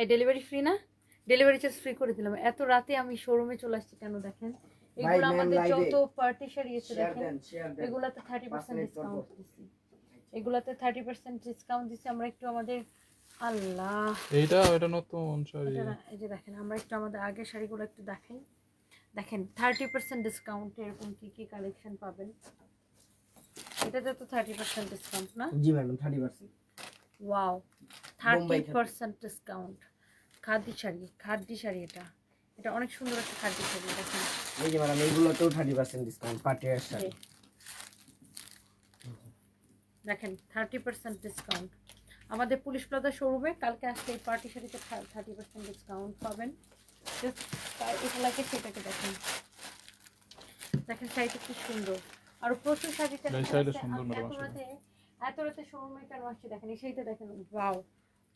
এই delivery free না? Delivery charge free করে দিলাম। এত রাতে আমি শোরুমে চলে আসছি কেন দেখেন? এগুলো আমাদের যত পার্টি শাড়ি শেয়ার দেখেন এগুলাতে থার্টি পার্সেন্ট ডিসকাউন্ট দিচ্ছি এগুলাতে থার্টি পার্সেন্ট ডিসকাউন্ট দিচ্ছি আমরা একটু আমাদের আল্লাহ। এইটা এটা নতুন শাড়ি। এই যে দেখেন আমরা একটু আমাদের আগের শাড়িগুলো একটু দেখাই। দেখেন থার্টি পার্সেন্ট ডিসকাউন্ট এরকম কি কি কালেকশন পাবেন? এটাতে তো থার্টি পার্সেন্ট ডিসকাউন্ট না? জি madam thirty percent wow thirty. Percent discount khadi sari khadi sari এটা। এটা অনেক সুন্দর একটা খাদি শাড়ি দেখেন এই যে ম্যাডাম এইগুলোতেও থার্টি পার্সেন্ট ডিসকাউন্ট পাটিয়ার শাড়ি। দেখেন থার্টি পার্সেন্ট ডিসকাউন্ট আমাদের পুলিশ প্লাজা শোরুমে কালকে আসলে এই পার্টি শাড়িতে থার্টি পার্সেন্ট ডিসকাউন্ট পাবেন। তার এটা লাগে সেটাকে দেখেন। দেখেন শাড়িটা কি সুন্দর। আর প্রচুর ম্যাডাম এত। রাতে শোরুমে কেন আসছি দেখেন? এই শাড়িটা দেখেন ওয়াও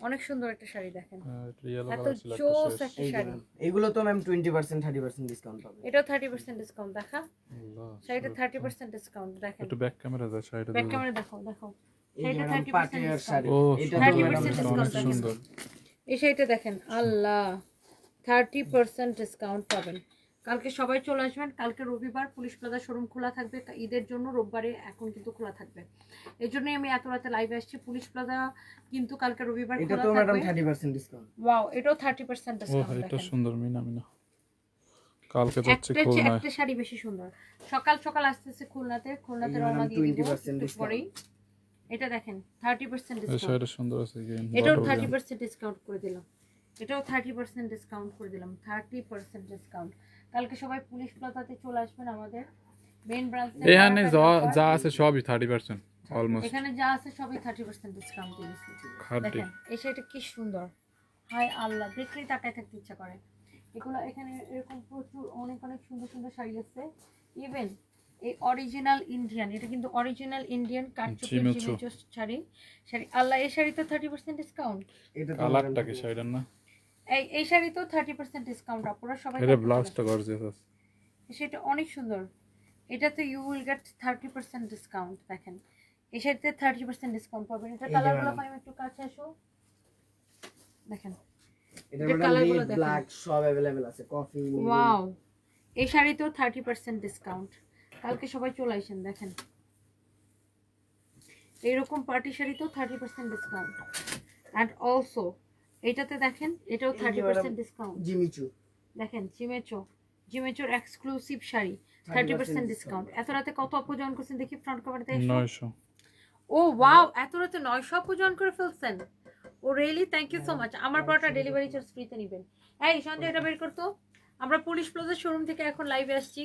অনেক সুন্দর একটা শাড়ি দেখেন। এত কালার একটা জোস একটা শাড়ি। এইগুলো তো ma'am twenty percent thirty percent discount পাবে। এটাও থার্টি পার্সেন্ট ডিসকাউন্ট দেখা। শাড়িটা সুন্দর। থার্টি পার্সেন্ট ডিসকাউন্ট দেখেন। একটু ব্যাক ক্যামেরা দাও শাড়িটা ব্যাক ক্যামেরা দেখো দেখো। এই শাড়িটা 30% শাড়ি এটা 30% ম্যাডাম দেখেন। এই শাড়িটা দেখেন আল্লাহ থার্টি পার্সেন্ট ডিসকাউন্ট পাবেন। কালকে সবাই চলে আসবেন। কালকে রবিবার পুলিশ প্লাজা শোরুম খোলা থাকবে। ঈদের জন্য রোববারে এখন কিন্তু খোলা থাকবে। এই জন্যই আমি এত রাতে লাইভে আসছি। পুলিশ প্লাজা কিন্তু কালকে রবিবার এটা খোলা তো ম্যাডাম থাকবে। থার্টি পার্সেন্ট ডিসকাউন্ট ওয়াও এটাও থার্টি পার্সেন্ট ও ডিসকাউন্ট এটা সুন্দর মিনা মিনা। কালকে যাচ্ছে একটা চেয়ে খুলনায়। একটা শাড়ি বেশি সুন্দর। সকাল সকাল আসতেছে খুলনাতে। খুলনাতে রওনা দিয়ে দিব। 20% একটু পরেই। এটা দেখেন থার্টি পার্সেন্ট এই ডিসকাউন্ট শাড়িটা সুন্দর আছে এটাও থার্টি পার্সেন্ট ডিসকাউন্ট করে দিলাম। এটাও থার্টি পার্সেন্ট ডিসকাউন্ট করে দিলাম। থার্টি পার্সেন্ট ডিসকাউন্ট কালকে সবাই পুলিশ প্লাজাতে চলে আসবেন আমাদের। মেইন ব্রাঞ্চ এখানে যা আছে। সবই থার্টি পার্সেন্ট অলমোস্ট এখানে যা আছে সবই থার্টি পার্সেন্ট ডিসকাউন্ট দিয়েছি দেখেন এই শাড়িটা কি সুন্দর। হায় আল্লাহ দেখলেই তাকায় থাকতে ইচ্ছা করে। এগুলো এখানে এরকম প্রচুর অনেক অনেক সুন্দর সুন্দর শাড়ি আছে। ইভেন এই অরিজিনাল ইন্ডিয়ান এটা কিন্তু অরিজিনাল ইন্ডিয়ান কাটচুপি শাড়ি। শাড়ি আল্লাহ এই শাড়িতে থার্টি পার্সেন্ট ডিসকাউন্ট এটা তো কালারটা কি শাড়িটার না? এই এই শাড়িতেও থার্টি পার্সেন্ট ডিসকাউন্ট আপনারা সবাই এটা ব্লাউজটা গর্জিয়াস আছে সেটা অনেক সুন্দর এটাতে you will get thirty percent discount দেখেন এই শাড়িতে থার্টি পার্সেন্ট ডিসকাউন্ট পাবেন এটা এই যে কালারগুলো madam। পাই একটু কাছে আসো এটা দেখেন এটা ম্যাডাম colour গুলো রেড দেখেন। ব্ল্যাক সব अवेलेबल আছে কফি ওয়াও এই শাড়িতেও থার্টি পার্সেন্ট ডিসকাউন্ট কালকে সবাই চলে আসেন দেখেন এইরকম party শাড়িতেও thirty percent discount and also এটাতে দেখেন এটাও থার্টি পার্সেন্ট ডিসকাউন্ট জিমিচু। দেখেন Jimmy Choo জিমেচোর exclusive sari thirty percent discount এত রাতে কত আপু জয়েন করছেন দেখি ফ্রন্ট কভারতে নয়শো। ও ওয়াও এত রাতে নয়শো আপু জয়েন করে ফেলছেন। ও really thank you so much আমার পরটা ডেলিভারি চার্জ ফ্রিতে নেবেন। এই সঞ্জয় এটা বের করতো। আমরা পুলিশ প্লাজা শোরুম থেকে এখন লাইভে আসছি।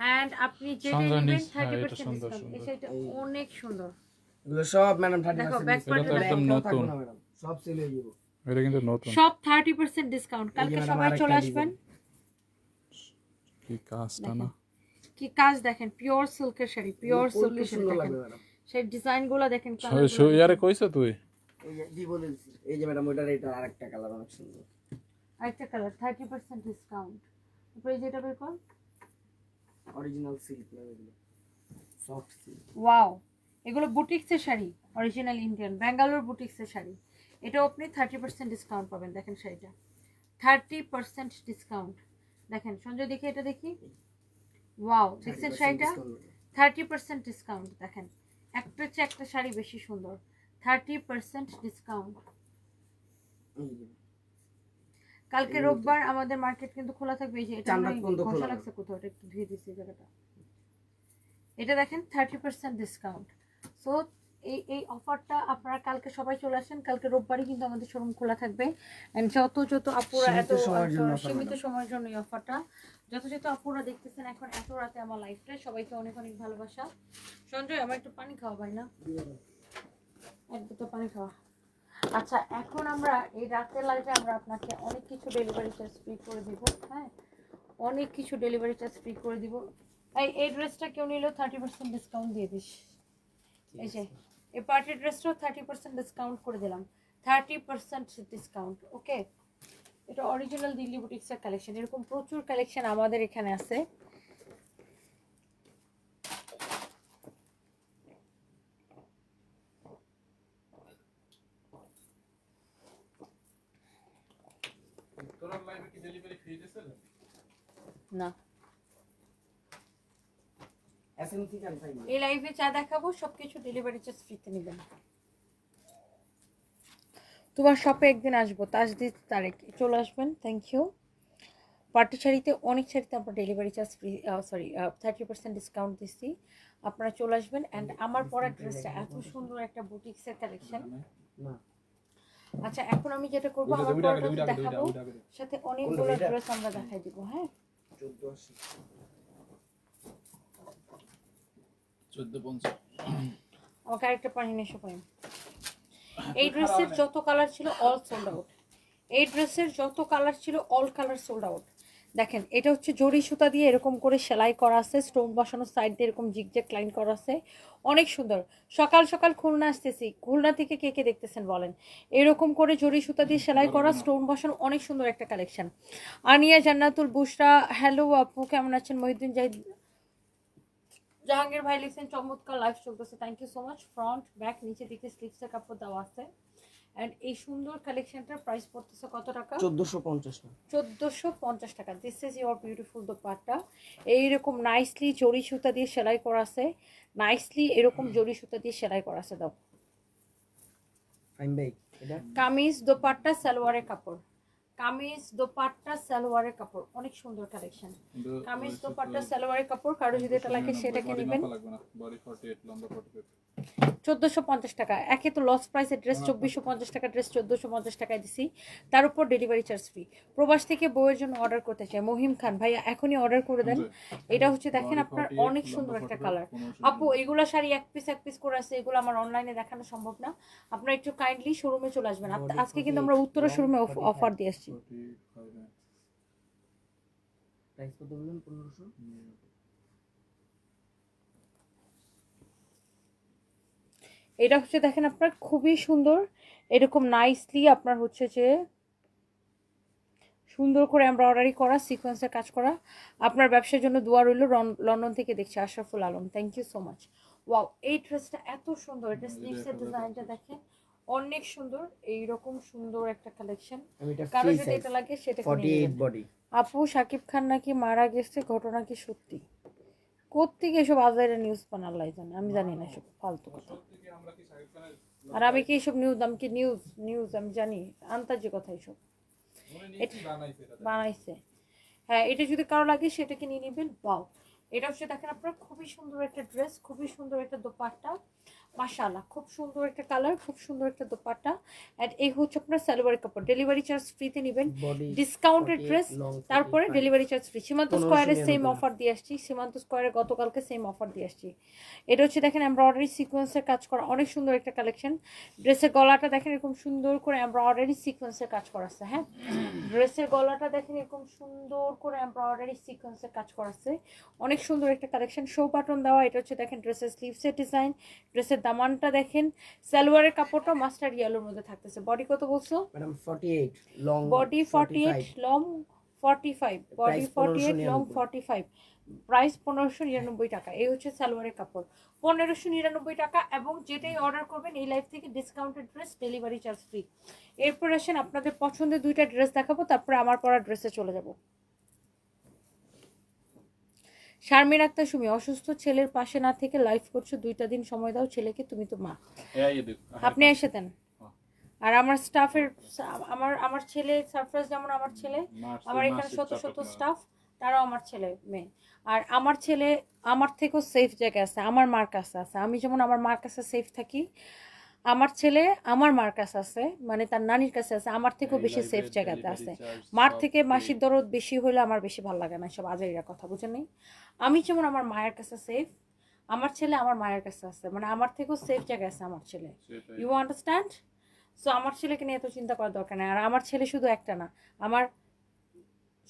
অ্যান্ড আপনি যেটা নেবেন থার্টি এটা পার্সেন্ট সুন্দর, ডিসকাউন্ট। শাড়িটা অনেক সুন্দর। এগুলো সব ম্যাডাম থার্টি দেখো, পার্সেন্ট এটা একদম নতুন। সব সেল হয়ে যাব। এটা কিন্তু নতুন সব থার্টি পার্সেন্ট ডিসকাউন্ট কালকে সবাই আরেকটা চলে আসবেন কি কাজটা না। কি কাজ দেখেন পিওর সিল্কের শাড়ি পিওর সিল্কের শাড়ি দেখেন। সেই ডিজাইনগুলো দেখেন ইয়ারে। কইছো তুই? এই যে জি বলে দিছি। এই যে ম্যাডাম ওইটার এটা আরেকটা কালার অনেক সুন্দর। আরেকটা কালার থার্টি পার্সেন্ট ডিসকাউন্ট তারপরে যেটা বের কর। অরিজিনাল সিল্ক এগুলো। সফট সিল্ক ওয়াও এগুলো বুটিক্সের শাড়ি অরিজিনাল ইন্ডিয়ান ব্যাঙ্গালোর বুটিক্সের শাড়ি। এটাও আপনি থার্টি পার্সেন্ট ডিসকাউন্ট পাবেন দেখেন শাড়িটা। থার্টি পার্সেন্ট ডিসকাউন্ট দেখেন সঞ্জয় দেখি এটা দেখি। ওয়াও দেখছেন শাড়িটা? থার্টি পার্সেন্ট ডিসকাউন্ট দেখেন। একটা চেয়ে একটা শাড়ি বেশি সুন্দর। থার্টি পার্সেন্ট ডিসকাউন্ট কালকে রোববার আমাদের মার্কেট কিন্তু খোলা থাকবে এই যে এটা খোলা লাগছে কোথাও এটা একটু ধুয়ে দিচ্ছি জায়গাটা। এটা দেখেন থার্টি পার্সেন্ট ডিসকাউন্ট সো এই এই অফারটা আপনারা কালকে সবাই চলে আসেন। কালকে রোববারই কিন্তু আমাদের শোরুম খোলা থাকবে। And যত যত আপুরা এত সীমিত সময়ের জন্য এই অফারটা যত যত আপুরা দেখতেছেন এখন এত রাতে আমার লাইফটা সবাইকে অনেক অনেক ভালোবাসা। সঞ্জয় আমার একটু পানি খাওয়া ভাই না? এক দুটো পানি খাওয়া। আচ্ছা এখন আমরা এই রাতের লাইভে আমরা আপনাকে অনেক কিছু ডেলিভারি চার্জ ফ্রি করে দিব হ্যাঁ? অনেক কিছু ডেলিভারি চার্জ ফ্রি করে দিব। এই এই ড্রেসটা কেউ নিলেও থার্টি পার্সেন্ট ডিসকাউন্ট দিয়ে দিস। এই যে এই পার্টি ড্রেসটাও থার্টি পার্সেন্ট ডিসকাউন্ট করে দিলাম। থার্টি পার্সেন্ট ডিসকাউন্ট ওকে এটা অরিজিনাল দিল্লি বুটিক্সের কালেকশন এরকম প্রচুর কালেকশন আমাদের এখানে আছে। এই লাইভে চা দেখাবো সবকিছু ডেলিভারি চার্জ ফ্রিতে নেবেন। তোমার শপে একদিন আসব তাজদিদ তারেক। চলে আসবেন থ্যাংক ইউ পার্টি শাড়িতে অনেক শাড়িতে আমরা delivery charge free sorry thirty percent discount দিচ্ছি। আপনারা চলে আসবেন অ্যান্ড আমার পরা ড্রেসটা এত সুন্দর একটা বুটিক্সের কালেকশন আচ্ছা এখন আমি যেটা করব আমার পরাটা দেখাবো। সাথে অনেকগুলো ড্রেস আমরা দেখাই দিব হ্যাঁ? চোদ্দ পঞ্চাশ। আমাকে আরেকটা পানি নেশো পাই এই ড্রেসের যত কালার ছিল অল সোল্ড আউট এই ড্রেসের যত কালার ছিল অল কালার সোল্ড আউট দেখেন এটা হচ্ছে জরি সুতা দিয়ে এরকম করে সেলাই করা আছে স্টোন বসানো সাইড দিয়ে এরকম জিগজ্যাগ লাইন করা আছে। অনেক সুন্দর। সকাল সকাল খুলনা আসতেছি। খুলনা থেকে কে কে দেখতেছেন বলেন? এরকম করে জরি সুতা দিয়ে সেলাই করা স্টোন বসানো অনেক সুন্দর একটা কালেকশন আনিয়া জান্নাতুল বুশরা হ্যালো আপু কেমন আছেন? মহিউদ্দিন জাহিদ জাহাঙ্গীর ভাই লিখছেন চমৎকার লাইভ চলতেছে। Thank you so much front back নিচে দিকে স্লিপসের কাপড় দেওয়া আছে। অ্যান্ড এই সুন্দর কালেকশনটার প্রাইস পড়তেছে কত টাকা? 1450 না চোদ্দোশো পঞ্চাশ টাকা। This is your beautiful dupatta এইরকম নাইসলি জরি সুতা দিয়ে সেলাই করা আছে। নাইসলি এরকম জরি সুতা দিয়ে সেলাই করা আছে দাও। কামিজ দোপাট্টা সালোয়ারের কাপড়। কামিজ দোপাট্টা সালোয়ারের কাপড়। অনেক সুন্দর কালেকশন কামিজ দোপাট্টা সালোয়ারের কাপড় কারও যদি এটা লাগে সেটাকে নেবেন। বডি 48 লম্বা 48 চোদ্দোশো পঞ্চাশ টাকা। একে তো লস প্রাইসের ড্রেস চব্বিশশো পঞ্চাশ টাকা ড্রেস চোদ্দোশো পঞ্চাশ টাকায় দিছি। তার উপর ডেলিভারি চার্জ ফ্রি প্রবাস থেকে বইয়ের জন্য অর্ডার করতে চাই। মহিম খান ভাইয়া এখনই অর্ডার করে দেন। এটা হচ্ছে দেখেন আপনার অনেক সুন্দর একটা কালার আপু এগুলো শাড়ি এক পিস এক পিস করে আছে এগুলো আমার অনলাইনে দেখানো সম্ভব না। আপনারা একটু কাইন্ডলি শোরুমে চলে আসবেন। আজকে কিন্তু আমরা উত্তরা শোরুমে অফার দিয়ে আসছি। প্রাইস কত বললেন? 1500 এটা হচ্ছে দেখেন আপনার খুবই সুন্দর। এরকম নাইসলি আপনার হচ্ছে যে সুন্দর করে এমব্রয়ডারি করা সিকোয়েন্সের কাজ করা। আপনার ব্যবসার জন্য দোয়া রইল লন্ডন থেকে দেখছি Ashraful Alam. Thank you so much wow এই ড্রেসটা এত সুন্দর। এটা স্লিভসের ডিজাইনটা দেখেন। অনেক সুন্দর এইরকম সুন্দর একটা কালেকশন কারও যদি এটা লাগে সেটা 48 বডি আপু শাকিব খান নাকি মারা গেছে? ঘটনা কি সত্যি? কোত্থেকে এসব আজাইরা নিউজ বানাল্লাই জানে আমি জানি না এসব ফালতু কথা। আর আমি কি এসব নিউজ আমি কি নিউজ নিউজ আমি জানি আন্তাজি কথা এসব। বানাইছে হ্যাঁ এটা যদি কারও লাগে সেটাকে নিয়ে নেবেন। বাও এটা হচ্ছে দেখেন আপনার খুবই সুন্দর একটা ড্রেস খুবই সুন্দর একটা দোপাট্টা। মাশাআল্লাহ খুব সুন্দর একটা কালার খুব সুন্দর একটা দোপাট্টা। অ্যান্ড এই হচ্ছে আপনার সালোয়ার কাপড়। ডেলিভারি চার্জ ফ্রিতে নেবেন। ডিসকাউন্টেড ড্রেস তারপরে ডেলিভারি চার্জ ফ্রি সীমান্ত 1599 স্কোয়ারে সেম অফার দিয়ে আসছি। সীমান্ত স্কোয়ারে গতকালকে সেম অফার দিয়ে আসছি। এটা হচ্ছে দেখেন এমব্রয়ডারি সিকোয়েন্সের কাজ করা। অনেক সুন্দর একটা কালেকশন ড্রেসের গলাটা দেখেন এরকম সুন্দর করে এমব্রয়ডারি সিকোয়েন্সের কাজ করা আছে হ্যাঁ? ড্রেসের গলাটা দেখেন এরকম সুন্দর করে এমব্রয়ডারি সিকোয়েন্সের কাজ করা আছে। অনেক সুন্দর একটা কালেকশন শো বাটন দেওয়া এটা হচ্ছে দেখেন ড্রেসের স্লিভসের ডিজাইন ড্রেসের দামানটা দেখেন। সালোয়ারের কাপড়টা মাস্টার ইয়েলোর মধ্যে থাকতেছে। বডি কত বলছো? Madam 48 long body forty eight long forty five body Price forty eight long 1599 forty five price পনেরোশো নিরানব্বই টাকা। এই হচ্ছে সালোয়ারের কাপড়। পনেরোশো নিরানব্বই টাকা এবং যেটাই অর্ডার করবেন এই লাইফ থেকে discounted dress delivery charge free এরপর আসেন আপনাদের পছন্দের দুইটা ড্রেস দেখাবো তারপরে আমার পরা ড্রেসে চলে যাব। শারমিন আক্তার সুমি অসুস্থ ছেলের পাশে না থেকে লাইফ করছ দুইটা দিন সময় দাও ছেলেকে তুমি তো মা। আপনি এসে দেন আর আমার স্টাফের আমার আমার ছেলে সারপ্রাইজ যেমন আমার ছেলে আমার এখানে শত শত স্টাফ তারাও আমার ছেলে মেয়ে। আর আমার ছেলে আমার থেকেও সেফ জায়গায় আছে আমার মার কাছে আছে। আমি যেমন আমার মার কাছে সেফ থাকি আমার ছেলে আমার মার কাছে আছে মানে তার নানির কাছে আছে আমার থেকেও বেশি সেফ জায়গাতে আছে। মার থেকে মাসির দরদ বেশি হলে আমার বেশি ভালো লাগে না সব আজাইরা কথা বুঝে নেই? আমি যেমন আমার মায়ের কাছে সেফ আমার ছেলে আমার মায়ের কাছে আছে মানে আমার থেকেও সেফ জায়গায় আছে আমার ছেলে। ইউ আন্ডারস্ট্যান্ড সো আমার ছেলেকে নিয়ে এত চিন্তা করার দরকার নেই আর আমার ছেলে শুধু একটা না আমার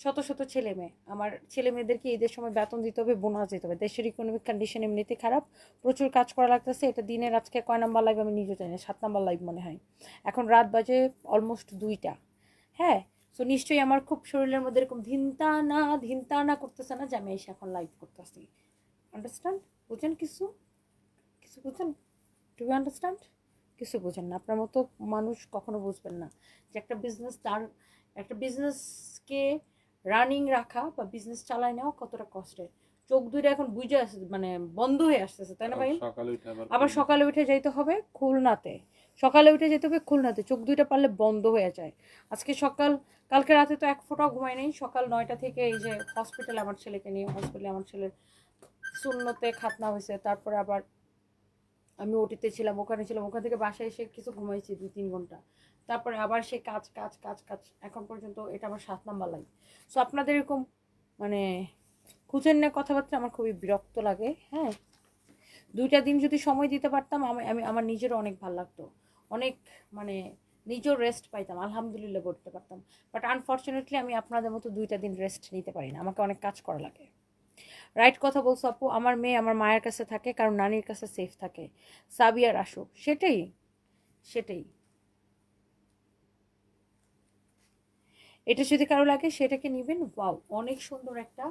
শত শত ছেলে মেয়ে। আমার ছেলে মেয়েদেরকে ঈদের সময় বেতন দিতে হবে, বোনাস দিতে হবে। দেশের ইকোনমিক কন্ডিশন এমনিতে খারাপ, প্রচুর কাজ করা লাগতেছে। এটা দিনের আজকে কয় নাম্বার লাইভ আমি নিজে জানি সাত নাম্বার লাইভ মনে হয়। এখন রাত বাজে অলমোস্ট দুইটা। হ্যাঁ সো নিশ্চয়ই আমার খুব শরীরের মধ্যে এরকম ধিনতা না ধিনতা না করতেছে না যে আমি এসে এখন লাইভ করতেছি। আন্ডারস্ট্যান্ড বুঝেন কিছু? কিছু বুঝেন? টু আন্ডারস্ট্যান্ড কিছু বুঝেন না। আপনার মতো মানুষ কখনো বুঝবেন না যে একটা বিজনেস তার, একটা বিজনেসকে রানিং রাখা বা বিজনেস চালায় নেওয়া কতটা কষ্টের? চোখ দুইটা এখন বুঝে আসে মানে বন্ধ হয়ে আসতেছে তাই না ভাই? আবার আবার সকালে উঠে যাইতে হবে খুলনাতে। সকালে উঠে যেতে হবে খুলনাতে চোখ দুইটা পারলে বন্ধ হয়ে যায়। আজকে সকাল কালকে রাতে তো এক ফোঁটাও ঘুমাই নেই। সকাল নয়টা থেকে এই যে হসপিটালে আমার ছেলেকে নিয়ে হসপিটালে আমার ছেলের শূন্যতে খাতনা হয়েছে তারপরে আবার আমি ওটিতে ছিলাম, ওখানে ছিলাম, ওখান থেকে বাসায় এসে কিছু ঘুমাইছি দুই তিন ঘণ্টা। তারপরে আবার সে কাজ কাজ কাজ কাজ, এখন পর্যন্ত এটা আমার সাত নাম্বার লাইফ সো আপনাদের এরকম মানে খুঁজেন না কথাবার্তা আমার খুবই বিরক্ত লাগে হ্যাঁ? দুইটা দিন যদি সময় দিতে পারতাম, আমি আমি, আমার নিজেরও অনেক ভালো লাগতো। অনেক মানে নিজেও রেস্ট পাইতাম, আলহামদুলিল্লাহ বলতে পারতাম। বাট আনফর্চুনেটলি আমি আপনাদের মতো দুইটা দিন রেস্ট নিতে পারি না, আমাকে অনেক কাজ করা লাগে। রাইট কথা বলছো আপু, আমার মেয়ে আমার মায়ের কাছে থাকে, কারণ নানির কাছে সেফ থাকে। সাবিয়ার আসো সেটাই সেটাই। এটা যদি কারও লাগে, সেটাকে নিবেন। ওয়াও অনেক সুন্দর একটা।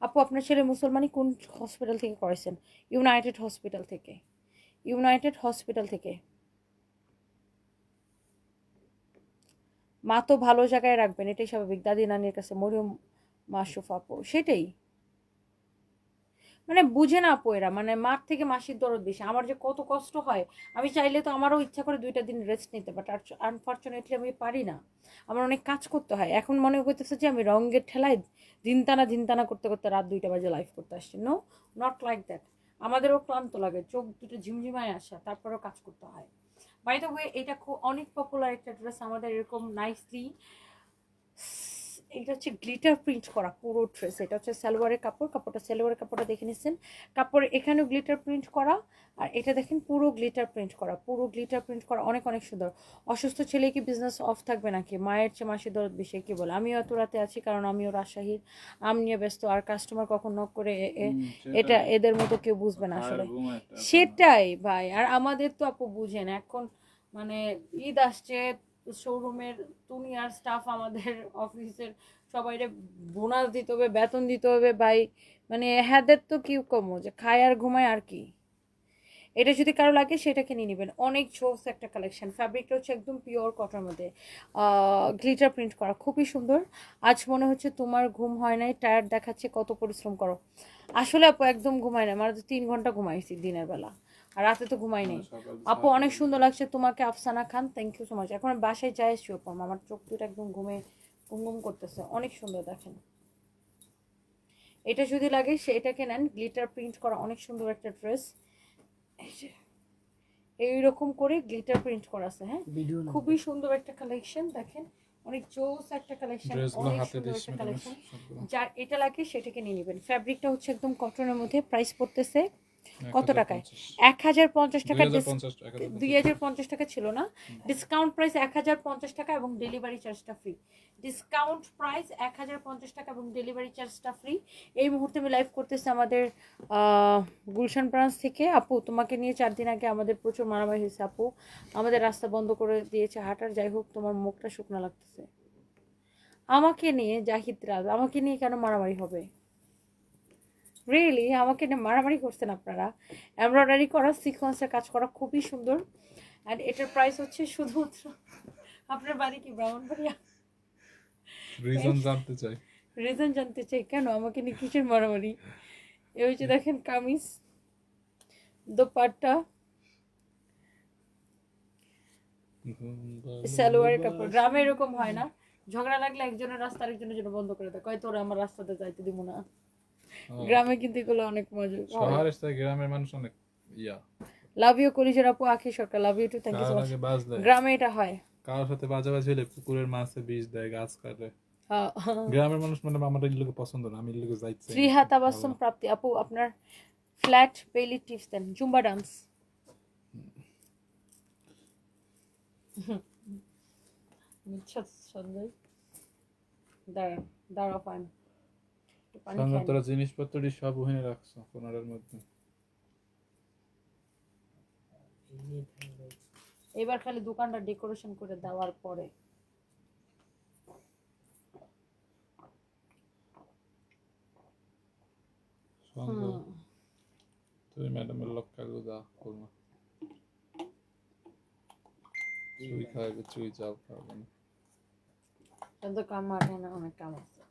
আপু, আপনার ছেলে মুসলমানি কোন হসপিটাল থেকে করেছেন? ইউনাইটেড হসপিটাল থেকে। ইউনাইটেড হসপিটাল থেকে। মা তো ভালো জায়গায় রাখবেন, এটাই স্বাভাবিক। দাদি নানির কাছে, মরিয়ম মাসুফ আপু, সেটাই। মানে বুঝে না আপু এরা মানে মার থেকে মাসির দরদ বেশি। আমার যে কত কষ্ট হয়, আমি চাইলে তো আমারও ইচ্ছা করে দুইটা দিন রেস্ট নিতে বাট আনফর্চুনেটলি আমি পারি না। আমার অনেক কাজ করতে হয়। এখন মনে করতেছে যে আমি রঙের ঠেলায় দিনতানা দিনতানা করতে করতে রাত দুইটা বাজে লাইভ করতে আসছি। নো নট লাইক দ্যাট আমাদেরও ক্লান্ত লাগে, চোখ দুটো ঝিমঝিমায় আসা, তারপরেও কাজ করতে হয়। বাই দ্য ওয়ে এটা খুব অনেক পপুলার একটা ড্রেস আমাদের এরকম নাইসলি এটা হচ্ছে গ্লিটার প্রিন্ট করা পুরো ড্রেস এটা হচ্ছে সালোয়ারের কাপড় কাপড়টা সালোয়ারের কাপড়টা দেখে নিচ্ছেন। কাপড় এখানেও গ্লিটার প্রিন্ট করা আর এটা দেখেন পুরো গ্লিটার প্রিন্ট করা পুরো গ্লিটার প্রিন্ট করা অনেক অনেক সুন্দর। অসুস্থ ছেলে কি বিজনেস অফ থাকবে নাকি? মায়ের চেয়ে মাসির দরদ বেশি কি বলে? আমিও এত রাতে আছি কারণ আমিও রাজশাহীর আম নিয়ে ব্যস্ত আর কাস্টমার কখন নক করে এটা এদের মতো কেউ বুঝবে না আসলে। সেটাই ভাই আর আমাদের তো আপু বুঝেন এখন মানে ঈদ আসছে শোরুমের দুনিয়ার স্টাফ আমাদের অফিসের সবাইরে বোনাস দিতে হবে, বেতন দিতে হবে, ভাই। মানে হ্যাদের তো কি কমো, যে খায় আর ঘুমায় আর কি? এটা যদি কারও লাগে, সেটাকে নিয়ে নেবেন। অনেক জোস একটা কালেকশন ফ্যাব্রিকটা হচ্ছে একদম পিওর কটনের মধ্যে। গ্লিটার প্রিন্ট করা। খুবই সুন্দর। আজ মনে হচ্ছে তোমার ঘুম হয় নাই টায়ার্ড দেখাচ্ছে, কত পরিশ্রম করো। আসলে আপু, একদম ঘুমায় না মানে তো তিন ঘণ্টা ঘুমাইছি দিনের বেলা। আর রাতে তো ঘুমাই নেই। আপু অনেক সুন্দর লাগছে। তোমাকে Afsana Khan thank you so much এখন বাসায় যাই এসছি আপু। আমার চোখ দুটো একদম ঘুমে ঘুম ঘুম করতেছে। অনেক সুন্দর দেখেন। এটা যদি লাগে সেটাকে নেন। গ্লিটার প্রিন্ট করা অনেক সুন্দর একটা ড্রেস এইরকম করে গ্লিটার প্রিন্ট করা আছে হ্যাঁ? খুবই সুন্দর একটা কালেকশন দেখেন। অনেক জোস একটা কালেকশন অনেক সুন্দর একটা কালেকশন যার এটা লাগে সেটাকে নিয়ে নেবেন। ফ্যাব্রিকটা হচ্ছে একদম কটনের মধ্যে প্রাইস পড়তেছে কত টাকায়? এক হাজার পঞ্চাশ টাকা দুই হাজার পঞ্চাশ টাকা ছিল না। ডিসকাউন্ট প্রাইস এক হাজার পঞ্চাশ টাকা এবং ডেলিভারি চার্জটা ফ্রি ডিসকাউন্ট প্রাইস এক হাজার পঞ্চাশ টাকা এবং ডেলিভারি চার্জটা ফ্রি এই মুহূর্তে আমি লাইভ করতেছি আমাদের আহ, গুলশান ব্রাঞ্চ থেকে। আপু তোমাকে নিয়ে চার দিন আগে আমাদের প্রচুর মারামারি হয়েছে আপু। আমাদের রাস্তা বন্ধ করে দিয়েছে হাঁটার। যাই হোক তোমার মুখটা শুকনো লাগতেছে। আমাকে নিয়ে জাহিদ রাজ আমাকে নিয়ে কেন মারামারি হবে? রিয়েলি আমাকে নিয়ে মারামারি করছেন আপনারা? এমব্রয়ডারি করা সিকোয়েন্সের কাজ করা খুবই সুন্দর। অ্যান্ড এটার প্রাইস হচ্ছে শুধুমাত্র আপনার বাড়ি কি ব্রাহ্মণবাড়িয়া? রিজন জানতে চাই। রিজন জানতে চাই। কেন? আমাকে নিয়ে কিসের মারামারি? এ হচ্ছে দেখেন কামিজ দোপাট্টা সালোয়ারের কাপড়। গ্রামে এরকম হয় না। ঝগড়া লাগলে একজনের রাস্তা আরেকজনের জন্য বন্ধ করে দেয়। কয় তোরা আমার রাস্তাতে যাইতে দিব না। গ্রামে কিন্তু এগুলো অনেক মজা শহরের সাথে গ্রামের মানুষ অনেক ইয়া লাভ ইউ কলিজের আপু Akhi Sarkar love you too thank you so much গ্রামে এটা হয় কারোর সাথে বাজাবাজি হলে পুকুরের মাছে বীজ দেয় গাছ কাটে হ্যাঁ। গ্রামের মানুষ মানে আমার এই লোকে পছন্দ না আমি এই লোকে যাইতে ত্রিহা তাবাসুম প্রাপ্তি আপু আপনার ফ্ল্যাট বেলি টিপস দেন জুম্বা ডান্স দাঁড়ান দাঁড়া পানি সঙ্গে তোরা জিনিসপত্র সব ওখানে রাখছো কোনারের মধ্যে। এবার খালি দোকানটা ডেকোরেশন করে দেওয়ার পরে। তুই ম্যাডামের লক্ষ্য গুদা করব চুই খাওয়াবে চুই চাও খাওয়াবে না। কিন্তু কাম মাঠে না অনেক কাম আছে Ready? তাহলে ম্যাডাম যাবে একটু দে কালকে ready? খুলনা ল যাবে তাহলে আপনি লেগে আপনি লেগে গেলে যাব প্রায়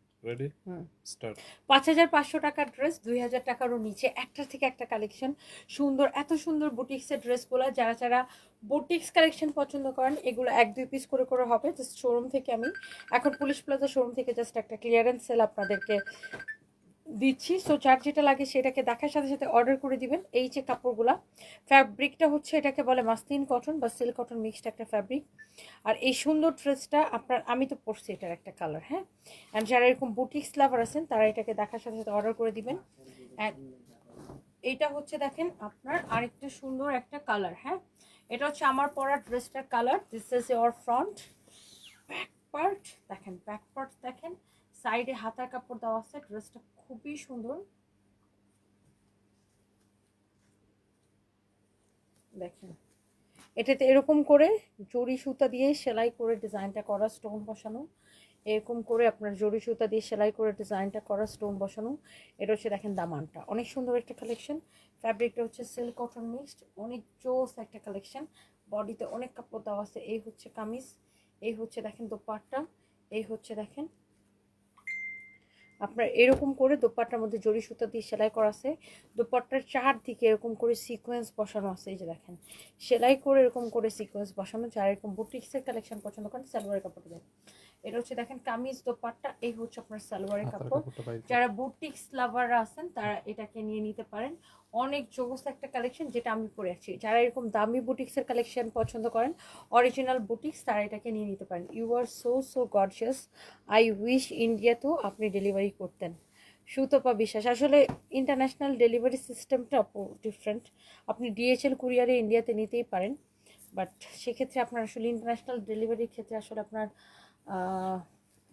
রেডি স্টার্ট পাঁচ হাজার পাঁচশো টাকার ড্রেস দুই হাজার টাকারও নিচে। একটা থেকে একটা কালেকশন সুন্দর এত সুন্দর বুটিক্সের ড্রেসগুলো যারা যারা বুটিক্স কালেকশন পছন্দ করেন এগুলো এক দুই পিস করে করে হবে। জাস্ট শোরুম থেকে আমি এখন পুলিশ প্লাজা শোরুম থেকে জাস্ট একটা ক্লিয়ারেন্স সেল আপনাদেরকে দিচ্ছি। সো যার যেটা লাগে সেটাকে দেখার সাথে সাথে অর্ডার করে দিবেন। এই যে কাপড়গুলা ফ্যাব্রিকটা হচ্ছে এটাকে বলে মাসলিন কটন বা সিল্ক কটন মিক্সড একটা ফ্যাব্রিক আর এই সুন্দর ড্রেসটা আপনার, আমি তো পরছি এটার একটা কালার হ্যাঁ? অ্যান্ড যারা এরকম বুটিক্স লাভার আছেন, তারা এটাকে দেখার সাথে সাথে অর্ডার করে দিবেন। অ্যান্ড এইটা হচ্ছে দেখেন আপনার আরেকটা সুন্দর একটা কালার হ্যাঁ? এটা হচ্ছে আমার পরা ড্রেসটার colour this is your front back part দেখেন ব্যাক পার্ট দেখেন। সাইডে হাতার কাপড় দেওয়া আছে, ড্রেসটা খুবই সুন্দর। দেখেন, এটাতে এরকম করে জরি সুতা দিয়ে সেলাই করে ডিজাইনটা করা, স্টোন বসানো। এরকম করে আপনার জরি সুতা দিয়ে সেলাই করে ডিজাইনটা করা, স্টোন বসানো। এটা হচ্ছে দেখেন দামানটা। অনেক সুন্দর একটা কালেকশন। ফ্যাব্রিকটা হচ্ছে সিল্ক কটন মিক্সড অনেক জোস একটা কালেকশন। বডিতে অনেক কাপড় দেওয়া আছে। এই হচ্ছে কামিজ, এই হচ্ছে দেখেন দোপাট্টা, এই হচ্ছে দেখেন আপনার এরকম করে দোপাট্টার মধ্যে জড়ি সুতা দিয়ে সেলাই করা আছে। দোপাট্টার চারদিকে এরকম করে সিকোয়েন্স বসানো আছে, এই যে দেখেন। সেলাই করে এরকম করে সিকোয়েন্স বসানো, যারা এরকম বুটিক্সের কালেকশন পছন্দ করেন, সালোয়ারের কাপড় দেন এটা হচ্ছে দেখেন কামিজ দোপাট্টা এই হচ্ছে আপনার সালোয়ারের কাপড়। যারা বুটিক্স লাভাররা আছেন তারা এটাকে নিয়ে নিতে পারেন। অনেক জোস একটা কালেকশন যেটা আমি পরে আছি। যারা এরকম দামি বুটিক্সের কালেকশন পছন্দ করেন অরিজিনাল বুটিক্স তারা এটাকে নিয়ে নিতে পারেন। You are so so gorgeous I wish ইন্ডিয়াতেও আপনি ডেলিভারি করতেন। সুতপা বিশ্বাস। আসলে ইন্টারন্যাশনাল ডেলিভারি সিস্টেমটা ডিফারেন্ট আপনি ডিএচএল কুরিয়ারে ইন্ডিয়াতে নিতেই পারেন। বাট সেক্ষেত্রে আপনার আসলে ইন্টারন্যাশনাল ডেলিভারির ক্ষেত্রে আসলে আপনার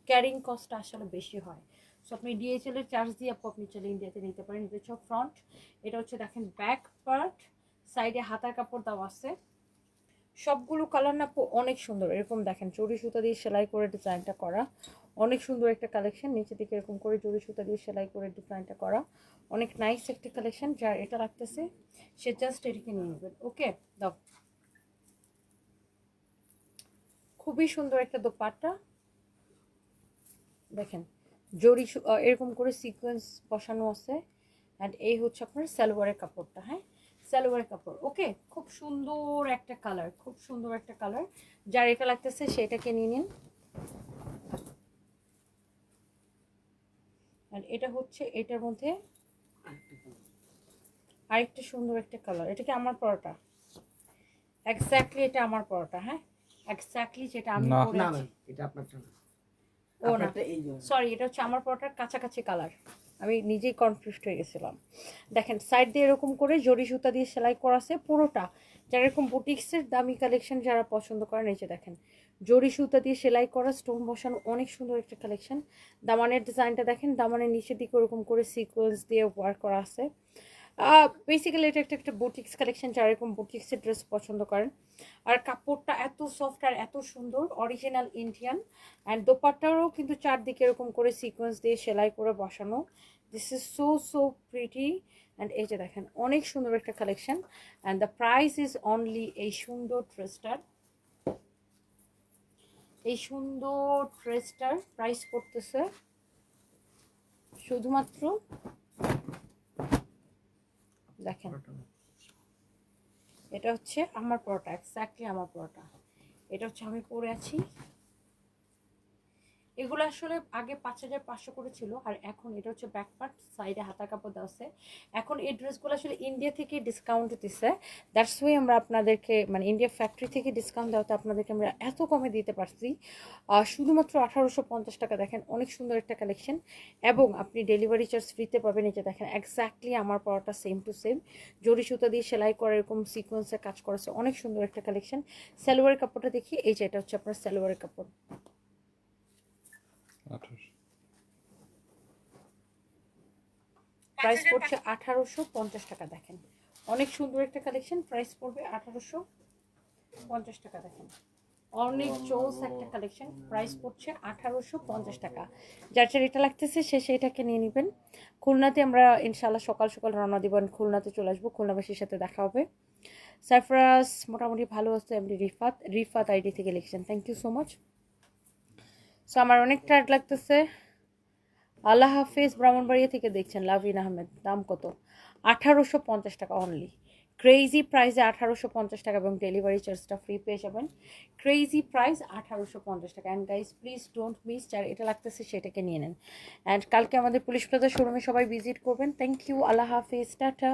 ক্যারিং কস্টটা আসলে বেশি হয়। সো আপনি ডিএচএল এর চার্জ দিয়ে আপু আপনি চলে ইন্ডিয়াতে নিতে পারেন। এটা হচ্ছে ফ্রন্ট এটা হচ্ছে দেখেন ব্যাক পার্ট সাইডে হাতার কাপড় দেওয়া আছে। সবগুলো কালার না অনেক সুন্দর। এরকম দেখেন, চড়ি সুতা দিয়ে সেলাই করে ডিজাইনটা করা। অনেক সুন্দর একটা কালেকশন নিচে দিকে এরকম করে জড়ি সুতা দিয়ে সেলাই করে ডিজাইনটা করা। অনেক নাইস একটা কালেকশন যার এটা লাগতেছে, সে জাস্ট এটিকে নিয়ে নেবেন। ওকে দাও। খুবই সুন্দর একটা দোপাট্টা। দেখেন জরি এরকম করে সিকোয়েন্স বসানো আছে। অ্যান্ড এই হচ্ছে আপনার সালোয়ারের কাপড়টা হ্যাঁ? সালোয়ারের কাপড় ওকে? খুব সুন্দর একটা কালার খুব সুন্দর একটা কালার যার এটা লাগতেছে সেটাকে নিয়ে নিন। আর এটা হচ্ছে এটার মধ্যে আরেকটা সুন্দর একটা কালার এটা কি আমার পরোটা? এক্স্যাক্টলি এটা আমার পরোটা হ্যাঁ? এক্স্যাক্টলি যেটা আমি না। পরে না আছি। এটা আপনারটা না। ও না। সরি এটা হচ্ছে আমার পরোটার কাছাকাছি কালার আমি নিজেই কনফিউজড হয়ে গেছিলাম। দেখেন সাইড দিয়ে এরকম করে জরি সুতা দিয়ে সেলাই করা আছে পুরোটা। যারা এরকম বুটিক্সের দামি কালেকশন যারা পছন্দ করেন এই যে দেখেন জরি সুতা দিয়ে সেলাই করা স্টোন বসানো অনেক সুন্দর একটা কালেকশন দামানের ডিজাইনটা দেখেন দামানের নিচের দিকে ওরকম করে সিকোয়েন্স দিয়ে ওয়ার্ক করা আছে। বেসিক্যালি এটা একটা একটা বুটিক্স কালেকশন যারা এরকম বুটিক্সের ড্রেস পছন্দ করেন। আর কাপড়টা এত সফট আর এত সুন্দর অরিজিনাল ইন্ডিয়ান অ্যান্ড দোপাট্টারও কিন্তু চারদিকে এরকম করে সিকোয়েন্স দিয়ে সেলাই করে বসানো। This is so so pretty and এই যে দেখেন, অনেক সুন্দর একটা collection and the price is only এই সুন্দর ড্রেসটার এই সুন্দর ড্রেসটার প্রাইস পড়তেছে শুধুমাত্র দেখেন। এটা হচ্ছে আমার পরোটা এক্স্যাক্টলি আমার পরোটা। এটা হচ্ছে আমি পরে আছি। এগুলো আসলে আগে পাঁচ হাজার পাঁচশো করে ছিল, আর এখন এটা হচ্ছে ব্যাক পার্ট সাইডে হাতা কাপড় দেওয়া আছে। এখন এই ড্রেসগুলো আসলে ইন্ডিয়া থেকে ডিসকাউন্ট দিচ্ছে দ্যাটস ওয়ে আমরা আপনাদেরকে মানে ইন্ডিয়া ফ্যাক্টরি থেকে ডিসকাউন্ট দেওয়াতে আপনাদেরকে আমরা এত কমে দিতে পারছি। শুধুমাত্র আঠারোশো পঞ্চাশ টাকা দেখেন, অনেক সুন্দর একটা কালেকশন এবং আপনি ডেলিভারি চার্জ ফ্রিতে পাবেন যে দেখেন এক্স্যাক্টলি আমার পরাটা সেম টু সেম জরি সুতা দিয়ে সেলাই করা, এরকম সিকোয়েন্সে কাজ করেছে অনেক সুন্দর একটা কালেকশন সালোয়ারের কাপড়টা দেখি, এই যে এটা হচ্ছে আপনার সালোয়ারের কাপড়। প্রাইস পড়ছে আঠারোশো পঞ্চাশ টাকা দেখেন। অনেক সুন্দর একটা কালেকশন প্রাইস পড়বে আঠারোশো পঞ্চাশ টাকা দেখেন। অনেক চোস একটা কালেকশন প্রাইস পড়ছে আঠারোশো পঞ্চাশ টাকা। যার যার এটা লাগতেছে সে সেটাকে নিয়ে নেবেন। খুলনাতে আমরা ইনশাল্লাহ সকাল সকাল রওনা দেবেন খুলনাতে চলে আসব। খুলনাবাসীর সাথে দেখা হবে। সাইফরাস মোটামুটি ভালো আছে এমনি রিফাত রিফাত আইডি থেকে লিখছেন। Thank you so much so আমার অনেক টায়ার্ড লাগতেছে। আল্লাহ হাফিজ, ব্রাহ্মণবাড়িয়া থেকে দেখছেন লাভিন আহমেদ, দাম কত? আঠারোশো পঞ্চাশ টাকা অনলি ক্রেজি প্রাইসে আঠারোশো পঞ্চাশ টাকা এবং ডেলিভারি চার্জটা ফ্রি পেয়ে যাবেন। ক্রেজি প্রাইস আঠারোশো পঞ্চাশ টাকা। And guys please don't miss যার এটা লাগতেছে সেটাকে নিয়ে নেন। অ্যান্ড কালকে আমাদের পুলিশ প্লাজা শোরুমে সবাই ভিজিট করবেন। থ্যাংক ইউ আল্লাহ হাফিজ, টাটা।